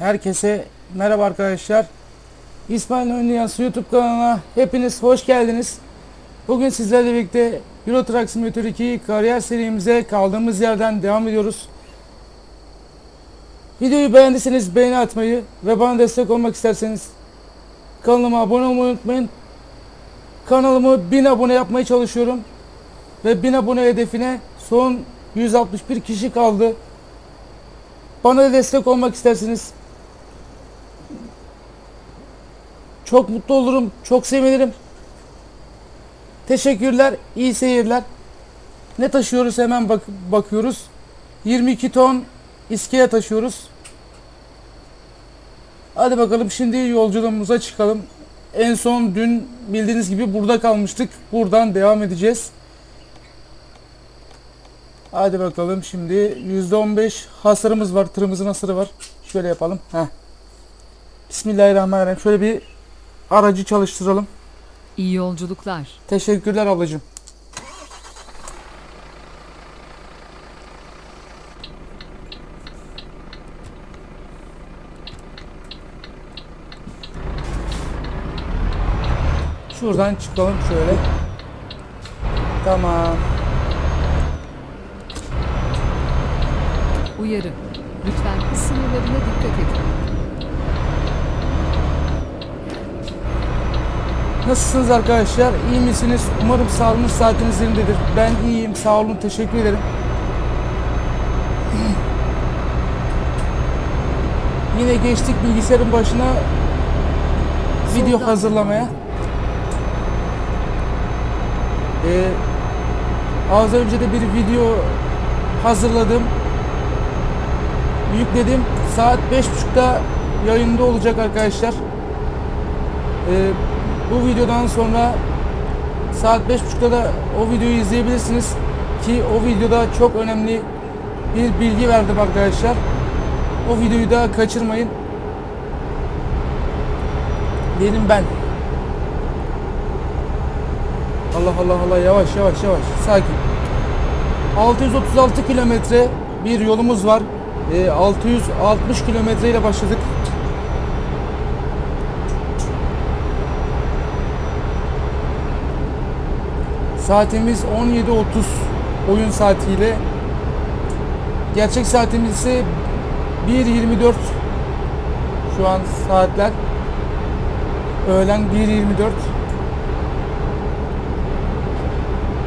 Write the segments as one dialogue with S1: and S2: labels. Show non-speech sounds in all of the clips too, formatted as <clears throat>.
S1: Herkese merhaba arkadaşlar. İsmail Önlüyans YouTube kanalına hepiniz hoş geldiniz. Bugün sizlerle birlikte Euro Truck Simulator 2 kariyer serimize kaldığımız yerden devam ediyoruz. Videoyu beğendiyseniz beğeni atmayı ve bana destek olmak isterseniz kanalıma abone olmayı unutmayın. Kanalımı 1000 abone yapmaya çalışıyorum. Ve 1000 abone hedefine son 161 kişi kaldı. Bana da destek olmak isterseniz çok mutlu olurum, çok sevinirim. Teşekkürler, iyi seyirler. Ne taşıyoruz hemen bak bakıyoruz. 22 ton iskele taşıyoruz. Hadi bakalım şimdi yolculuğumuza çıkalım. En son dün bildiğiniz gibi burada kalmıştık. Buradan devam edeceğiz. Hadi bakalım şimdi %15 hasarımız var. Tırımızın hasarı var. Şöyle yapalım. Heh. Bismillahirrahmanirrahim. Şöyle bir aracı çalıştıralım.
S2: İyi yolculuklar.
S1: Teşekkürler ablacığım. Şuradan çıkalım şöyle. Tamam.
S2: Uyarı. Lütfen sınırlarına dikkat edin.
S1: Nasılsınız arkadaşlar? İyi misiniz? Umarım sağlığınız saatiniz yerindedir. Ben iyiyim. Sağ olun. Teşekkür ederim. <clears throat> Yine geçtik bilgisayarın başına video hazırlamaya. Ee, az önce de bir video hazırladım. Yükledim. Saat 5.30'da yayında olacak arkadaşlar. Ee, bu videodan sonra saat 5.30'da da o videoyu izleyebilirsiniz ki o videoda çok önemli bir bilgi verdim arkadaşlar. O videoyu da kaçırmayın. Benim ben. Allah Allah Allah yavaş yavaş yavaş sakin. 636 kilometre bir yolumuz var. Ee, 660 kilometre ile başladık. Saatimiz 17.30 oyun saatiyle. Gerçek saatimiz ise 1.24 şu an saatler. Öğlen 1.24.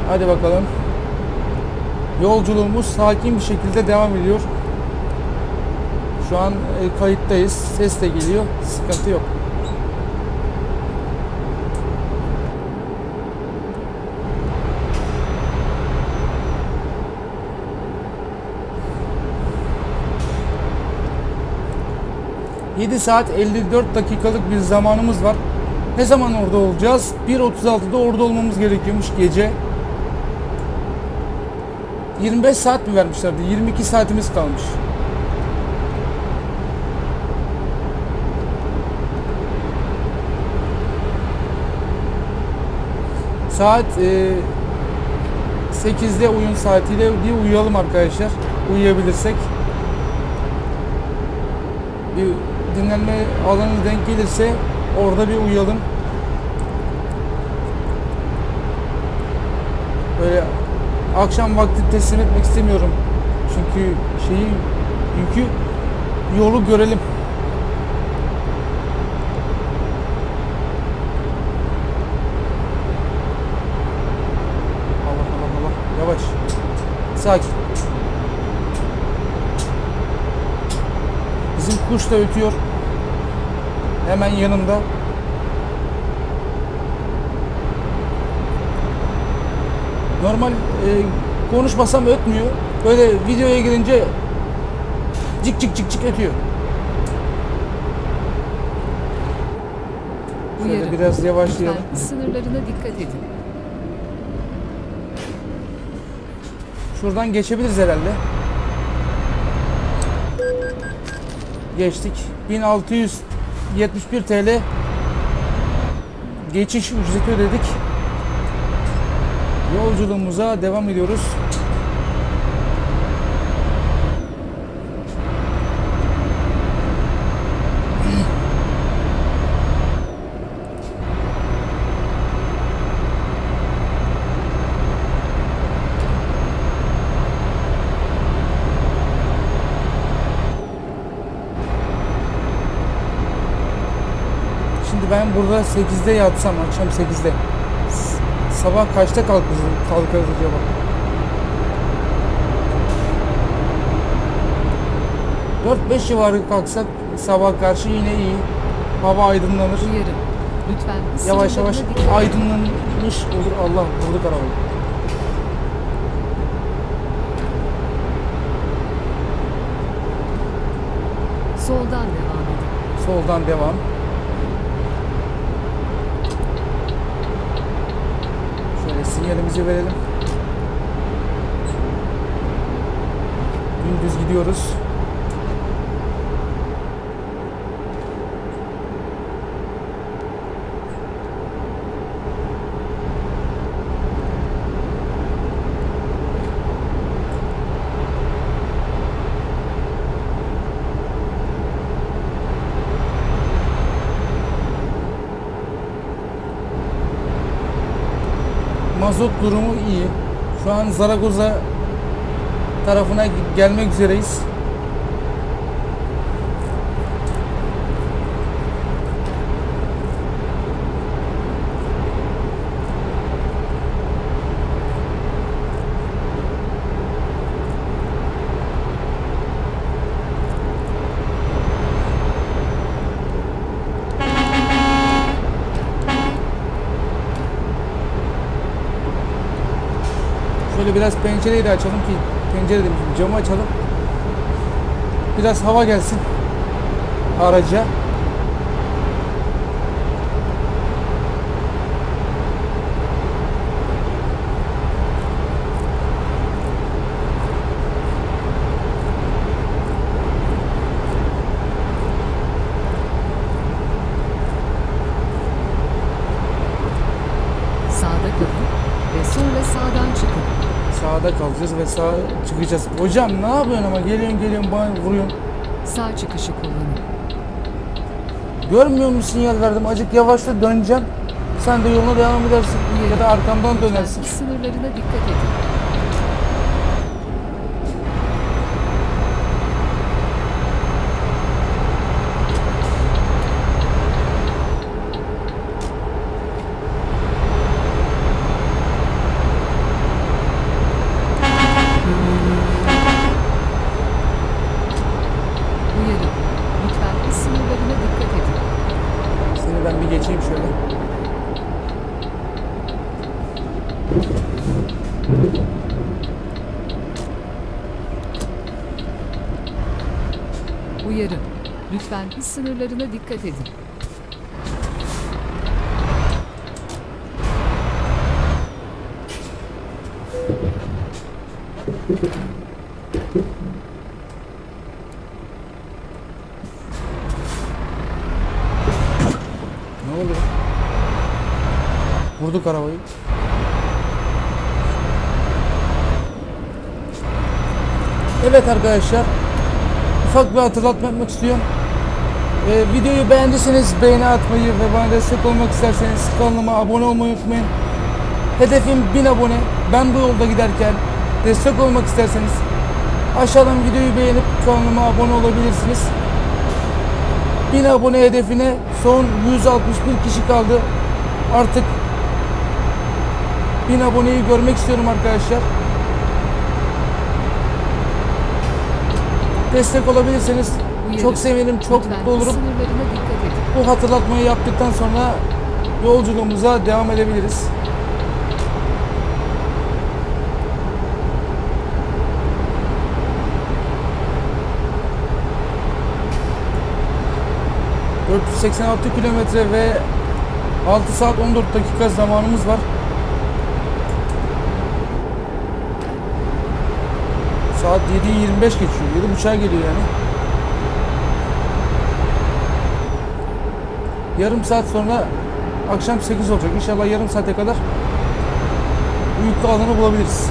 S1: Hadi bakalım. Yolculuğumuz sakin bir şekilde devam ediyor. Şu an e, kayıttayız. Ses de geliyor. Sıkıntı yok. ...7 saat 54 dakikalık bir zamanımız var. Ne zaman orada olacağız? 1.36'da orada olmamız gerekiyormuş gece. 25 saat mi vermişlerdi? 22 saatimiz kalmış. Saat e, 8'de oyun saatiyle bir uyuyalım arkadaşlar. Uyuyabilirsek. Bir dinlenme alanı denk gelirse orada bir uyuyalım. Böyle akşam vakti teslim etmek istemiyorum. Çünkü şeyi yükü yolu görelim. Allah Allah Allah. Yavaş. Sakin. Bizim kuş da ötüyor. Hemen yanımda. Normal e, konuşmasam ötmüyor. Böyle videoya girince cik cik cik cik ötüyor. Şöyle
S2: Uyarı.
S1: biraz yavaşlayalım.
S2: Lütfen sınırlarına dikkat edin.
S1: Şuradan geçebiliriz herhalde. Geçtik. 1671 TL geçiş ücreti ödedik. Yolculuğumuza devam ediyoruz. Burada 8'de yatsam akşam 8'de s- sabah kaçta kalkarız, kalkarız acaba? Dört beş civarı kalksak sabah karşı yine iyi. Hava aydınlanır.
S2: Uyarı. Lütfen
S1: Yavaş yavaş aydınlanmış olur. Allah vurduk arabayı.
S2: Soldan devam edin.
S1: Soldan devam. Şöyle sinyalimizi verelim. Gündüz gidiyoruz. Mazot durumu iyi. Şu an Zaragoza tarafına gelmek üzereyiz. Biraz pencereyi de açalım ki pencere demişim camı açalım. Biraz hava gelsin araca.
S2: Sağda kalın ve sonra sağdan çıkın.
S1: Sağda kalacağız ve sağa çıkacağız. Hocam ne yapıyorsun ama geliyorsun geliyorsun bana vuruyorsun.
S2: Sağ çıkışı kullanın.
S1: Görmüyor musun sinyal verdim acık yavaşla döneceğim. Sen de yoluna devam edersin ya da arkamdan dönersin.
S2: sınırlarına dikkat edin. Uyarı. Lütfen hız sınırlarına dikkat edin.
S1: Seni ben bir geçeyim şöyle.
S2: Uyarı. Lütfen sınırlarına dikkat edin.
S1: Ne oluyor? Vurduk arabayı. Evet arkadaşlar. Ufak bir hatırlatma yapmak istiyorum. Ee, videoyu beğendiyseniz beğeni atmayı ve bana destek olmak isterseniz kanalıma abone olmayı unutmayın. Hedefim 1000 abone. Ben bu yolda giderken destek olmak isterseniz aşağıdan videoyu beğenip kanalıma abone olabilirsiniz. 1000 abone hedefine son 161 kişi kaldı. Artık 1000 aboneyi görmek istiyorum arkadaşlar. Destek olabilirseniz Çok sevinirim, çok mutlu olurum.
S2: sınırlarına dikkat edin.
S1: Bu hatırlatmayı yaptıktan sonra yolculuğumuza devam edebiliriz. ...486 kilometre ve 6 saat 14 dakika zamanımız var. Saat 7'yi 25 geçiyor. 7.30'a geliyor yani. Yarım saat sonra akşam 8 olacak. İnşallah yarım saate kadar uyku alanı bulabiliriz.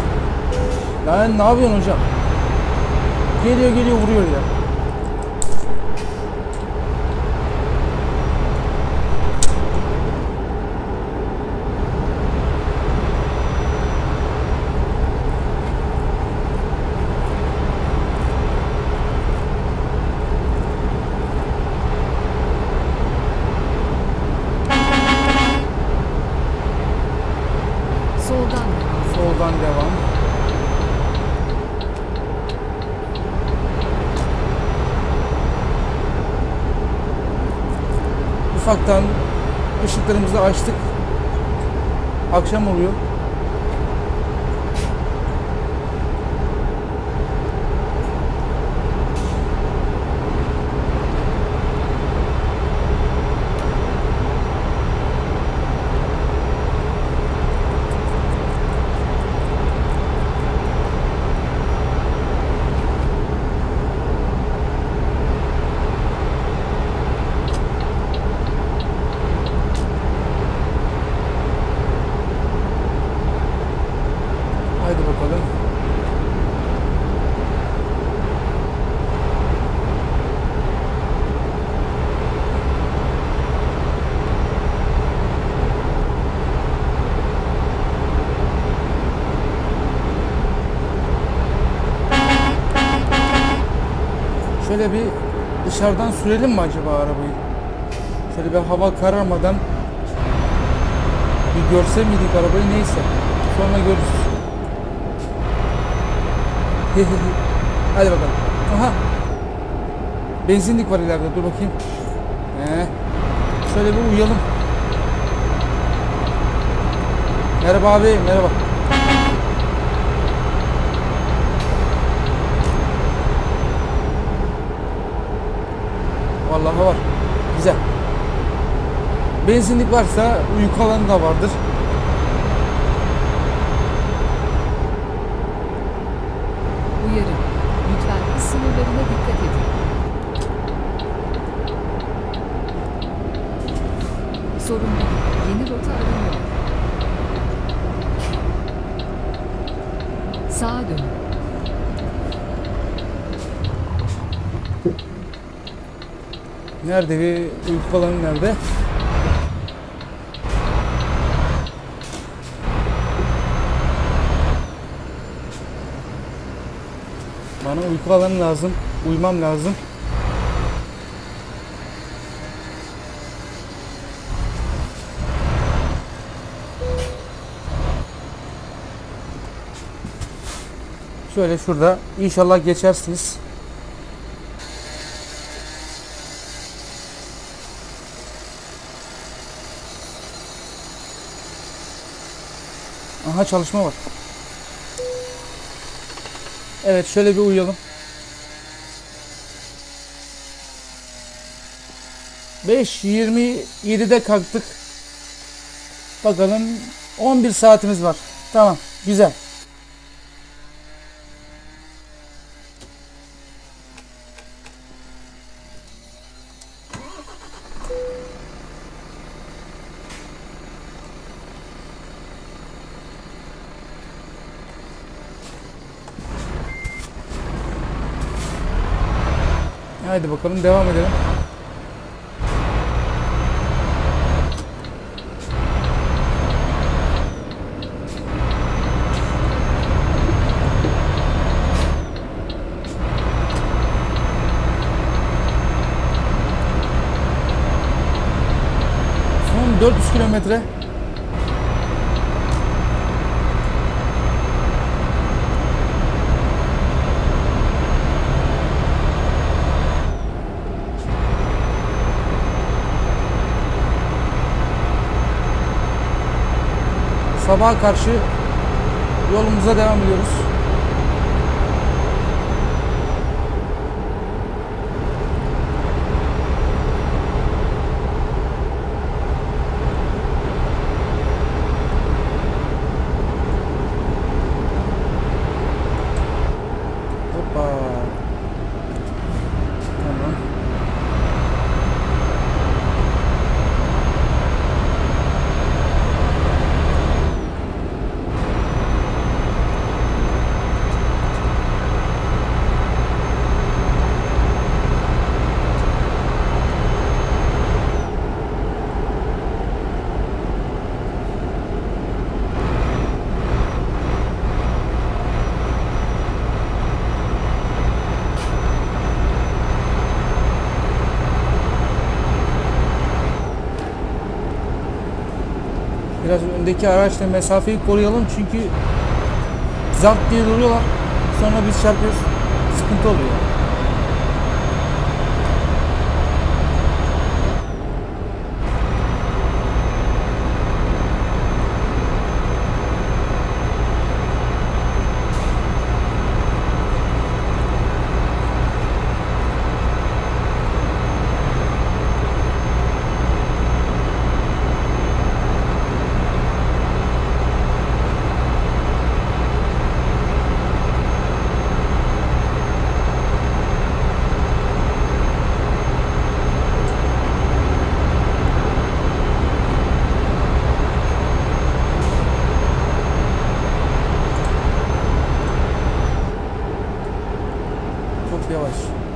S1: Yani ne yapıyorsun hocam? Geliyor geliyor vuruyor ya. Ufaktan ışıklarımızı açtık. Akşam oluyor. Haydi bakalım. Şöyle bir dışarıdan sürelim mi acaba arabayı? Şöyle bir hava kararmadan bir görse miydik arabayı neyse. Sonra görürüz. <laughs> Hadi bakalım. Aha. Benzinlik var ileride. Dur bakayım. Ee, şöyle bir uyuyalım. Merhaba abi. Merhaba. Vallahi var. Güzel. Benzinlik varsa uyku alanı da vardır.
S2: Uyarı. Lütfen sınırlarına dikkat edin. Sorun değil. Yeni rota aranıyor. Sağa dönün.
S1: Nerede bir uyku alanı nerede? Bana uyku alanı lazım. Uyumam lazım. Şöyle şurada. İnşallah geçersiniz. Aha çalışma var. Evet şöyle bir uyuyalım. 5.27'de kalktık. Bakalım 11 saatimiz var. Tamam güzel. Haydi bakalım devam edelim. Son 400 kilometre. Sabaha karşı yolumuza devam ediyoruz. Hoppa. Tamam. Biraz öndeki araçla mesafeyi koruyalım çünkü zart diye duruyorlar. Sonra biz çarpıyoruz. Sıkıntı oluyor.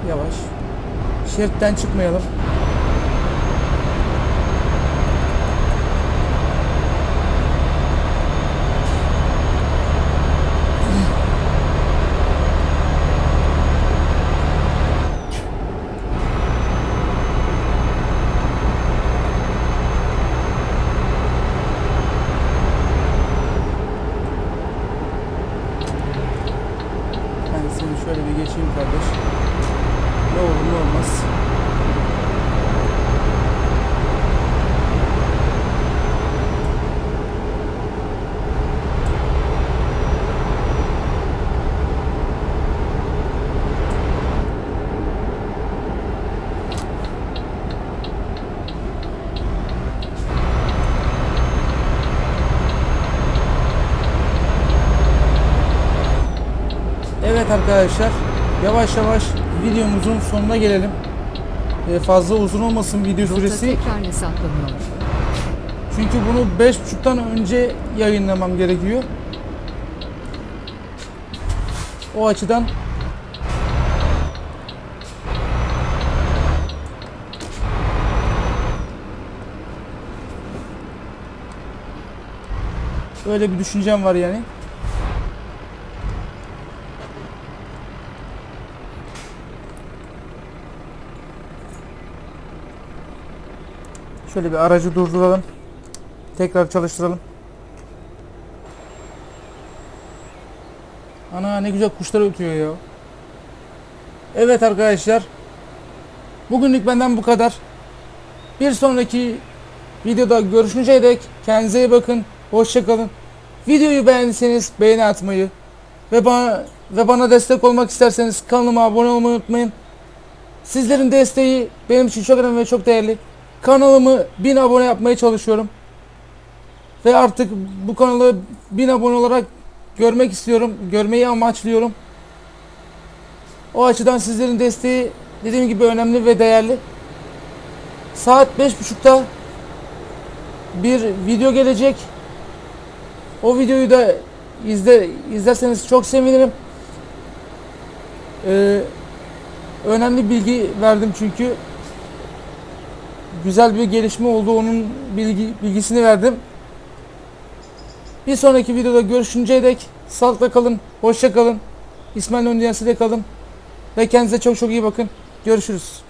S1: Yavaş. Şeritten çıkmayalım. Ben seni şöyle bir geçeyim kardeş. Ne olur ne olmaz. Evet arkadaşlar yavaş yavaş videomuzun sonuna gelelim. Ee, fazla uzun olmasın video
S2: Rota
S1: süresi.
S2: tekrar hesaplanıyor.
S1: Çünkü bunu 5.30'dan önce yayınlamam gerekiyor. O açıdan Öyle bir düşüncem var yani. Şöyle bir aracı durduralım. Tekrar çalıştıralım. Ana ne güzel kuşlar ötüyor ya. Evet arkadaşlar. Bugünlük benden bu kadar. Bir sonraki videoda görüşünceye dek kendinize iyi bakın. Hoşçakalın. Videoyu beğendiyseniz beğeni atmayı ve bana ve bana destek olmak isterseniz kanalıma abone olmayı unutmayın. Sizlerin desteği benim için çok önemli ve çok değerli. Kanalımı 1000 abone yapmaya çalışıyorum. Ve artık bu kanalı 1000 abone olarak görmek istiyorum. Görmeyi amaçlıyorum. O açıdan sizlerin desteği dediğim gibi önemli ve değerli. Saat 5.30'da bir video gelecek. O videoyu da izle izlerseniz çok sevinirim. Ee, önemli bilgi verdim çünkü güzel bir gelişme oldu. Onun bilgi, bilgisini verdim. Bir sonraki videoda görüşünceye dek sağlıkla kalın, hoşça kalın. İsmail Öndiyası kalın. Ve kendinize çok çok iyi bakın. Görüşürüz.